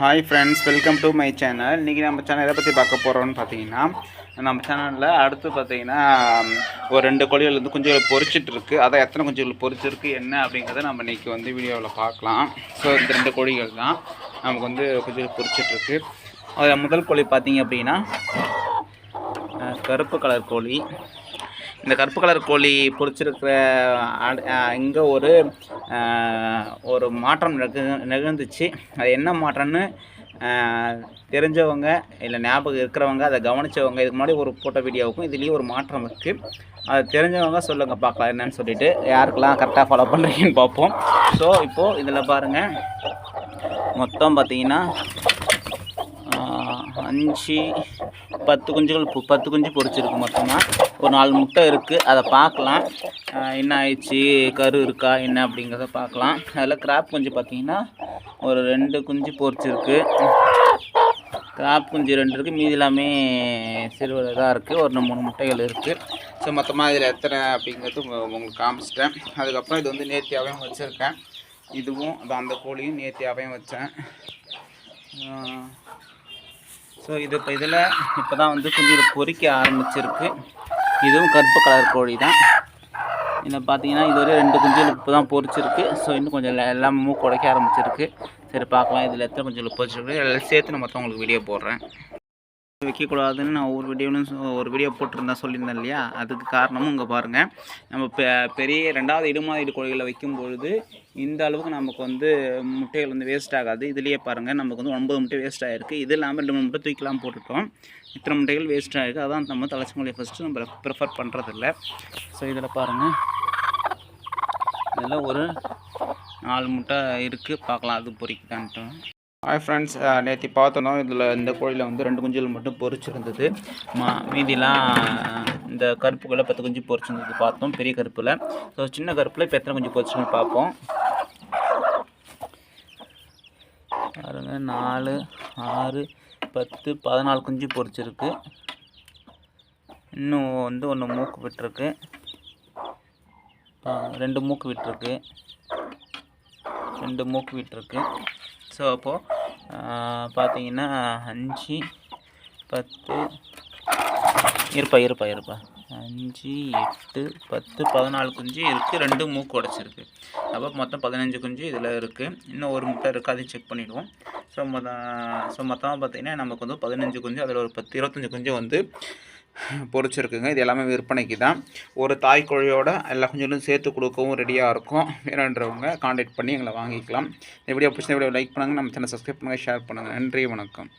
Hi friends welcome to my channel இன்றைக்கி நம்ம channel எதை பற்றி பார்க்க போகிறோம்னு பார்த்தீங்கன்னா நம்ம சேனலில் அடுத்து பார்த்தீங்கன்னா ஒரு ரெண்டு கோழிகள் வந்து குஞ்சுகள் பொறிச்சிட்டு இருக்கு. அதை எத்தனை குஞ்சுகள் பொரிச்சிருக்கு என்ன அப்படிங்கிறத நம்ம இன்றைக்கி வந்து வீடியோவில் பார்க்கலாம். ஸோ இந்த ரெண்டு கோழிகள் தான் நமக்கு வந்து குஞ்சுகள் பொறிச்சிட்ருக்கு அதில் முதல் கோழி பார்த்தீங்க அப்படின்னா கருப்பு கலர் கோழி. இந்த கருப்பு கலர் கோழி பொரிச்சிருக்கிற இங்கே ஒரு ஒரு மாற்றம் நிக நிகழ்ந்துச்சு. அது என்ன மாற்றம்னு தெரிஞ்சவங்க இல்லை ஞாபகம் இருக்கிறவங்க அதை கவனித்தவங்க இதுக்கு முன்னாடி ஒரு போட்டோ வீடியோவுக்கும் இதுலேயும் ஒரு மாற்றம் இருக்குது அது தெரிஞ்சவங்க சொல்லுங்கள் பார்க்கலாம் என்னன்னு சொல்லிட்டு. யாருக்கெல்லாம் கரெக்டாக ஃபாலோ பண்ணுறீங்கன்னு பார்ப்போம். ஸோ இப்போது இதில் பாருங்கள் மொத்தம் பார்த்தீங்கன்னா அஞ்சு பத்து குஞ்சுகள் பத்து குஞ்சு பொறிச்சிருக்கு மொத்தமாக ஒரு நாலு முட்டை இருக்குது அதை பார்க்கலாம். என்ன ஆயிடுச்சு கரு இருக்கா என்ன அப்படிங்கிறத பார்க்கலாம். அதில் கிராப் குஞ்சு பார்த்தீங்கன்னா ஒரு ரெண்டு குஞ்சு பொரிச்சிருக்கு. கிராப் குஞ்சு ரெண்டு இருக்குது மீதி எல்லாமே சிறுவர் தான் இருக்குது ஒரு மூணு முட்டைகள் இருக்குது ஸோ மொத்தமாக இதில் எத்தனை அப்படிங்கிறது உங்களுக்கு காமிச்சிட்டேன். அதுக்கப்புறம் இது வந்து நேர்த்தியாகவும் வச்சுருக்கேன். இதுவும் அது அந்த கோழியும் நேர்த்தியாகவும் வச்சேன். ஸோ இது இப்போ இதில் இப்போ தான் வந்து குஞ்சு பொறிக்க ஆரம்பிச்சிருக்கு. இதுவும் கருப்பு கலர் கோழி தான். இதில் பார்த்தீங்கன்னா இதுவரை ரெண்டு குஞ்சுகள் இப்போ தான் பொறிச்சிருக்கு ஸோ இன்னும் கொஞ்சம் எல்லாம் எல்லாமே மூக்கு உடைக்க ஆரம்பிச்சிருக்கு. சரி பார்க்கலாம். இதில் எத்தனை குஞ்சுகள் பொரிச்சிருக்கு. எல்லாம் சேர்த்து நான் மொத்தம் உங்களுக்கு வீடியோ போடுறேன். வைக்கக்கூடாதுன்னு நான் ஒரு வீடியோவிலும் ஒரு வீடியோ போட்டிருந்தேன் சொல்லியிருந்தேன் இல்லையா? அதுக்கு காரணமும் இங்கே பாருங்கள் நம்ம பெ பெரிய ரெண்டாவது இடுமாதிரி கோழிகளை வைக்கும் பொழுது இந்த அளவுக்கு நமக்கு வந்து முட்டைகள் வந்து வேஸ்ட் ஆகாது. இதுலேயே பாருங்கள் நமக்கு வந்து ஒன்பது முட்டை வேஸ்ட் ஆகிருக்கு இது இல்லாமல் ரெண்டு மூணு முட்டை தூக்கிலாம் போட்டுட்டோம் இத்தனை முட்டைகள் வேஸ்ட் ஆகிருக்கு அதான் நம்ம தலைச்சி ஃபஸ்ட்டு நம்ம ப்ரிஃபர் பண்ணுறதில்ல ஸோ இதில் பாருங்கள் இதில் ஒரு நாலு முட்டை இருக்குது பார்க்கலாம் அது பொறிக்குதான்ட்டு. ஹாய் ஃப்ரெண்ட்ஸ் நேற்று பார்த்தோம். இதில் இந்த கோழியில் வந்து ரெண்டு குஞ்சுகள் மட்டும் பொறிச்சிருந்தது. மா மீதிலாம் இந்த கருப்புக்குள்ளே பத்து குஞ்சு பொரிச்சிருந்தது பார்த்தோம் பெரிய கருப்பில். ஸோ சின்ன கருப்பில் இப்போ எத்தனை குஞ்சு பொறிச்சுன்னு பார்ப்போம். பாருங்க நாலு ஆறு பத்து பதினாலு குஞ்சு பொறிச்சிருக்கு. இன்னும் வந்து ஒன்று மூக்கு விட்டுருக்கு. ரெண்டு மூக்கு விட்டுருக்கு. ரெண்டு மூக்கு விட்டுருக்கு ஸோ அப்போது பார்த்தீங்கன்னா அஞ்சு பத்து இருப்பா இருப்பா இருப்பா. அஞ்சு எட்டு பத்து பதினாலு குஞ்சு இருக்குது ரெண்டு மூக்கு உடச்சிருக்கு. அப்போ மொத்தம் பதினஞ்சு குஞ்சு இதில் இருக்குது இன்னும் ஒரு முட்டை இருக்குது அதையும் செக் பண்ணிவிடுவோம் ஸோ மொத்தம் ஸோ மொத்தமாக பார்த்திங்கன்னா நமக்கு வந்து பதினஞ்சு குஞ்சு அதில் ஒரு பத்து இருபத்தஞ்சி குஞ்சு வந்து பொரிச்சிருக்குங்க இது எல்லாமே விற்பனைக்கு தான். ஒரு தாய் கோழியோட எல்லா கொஞ்சம் சேர்த்து கொடுக்கவும் ரெடியாக இருக்கும். வேணுன்றவங்க காண்டாக்ட் பண்ணி எங்களை வாங்கிக்கலாம். இந்த வீடியோ பிடிச்ச வீடியோ லைக் பண்ணுங்கள் நம்ம சேனல் சப்ஸ்கிரைப் பண்ணுங்கள் ஷேர் பண்ணுங்கள் நன்றி வணக்கம்.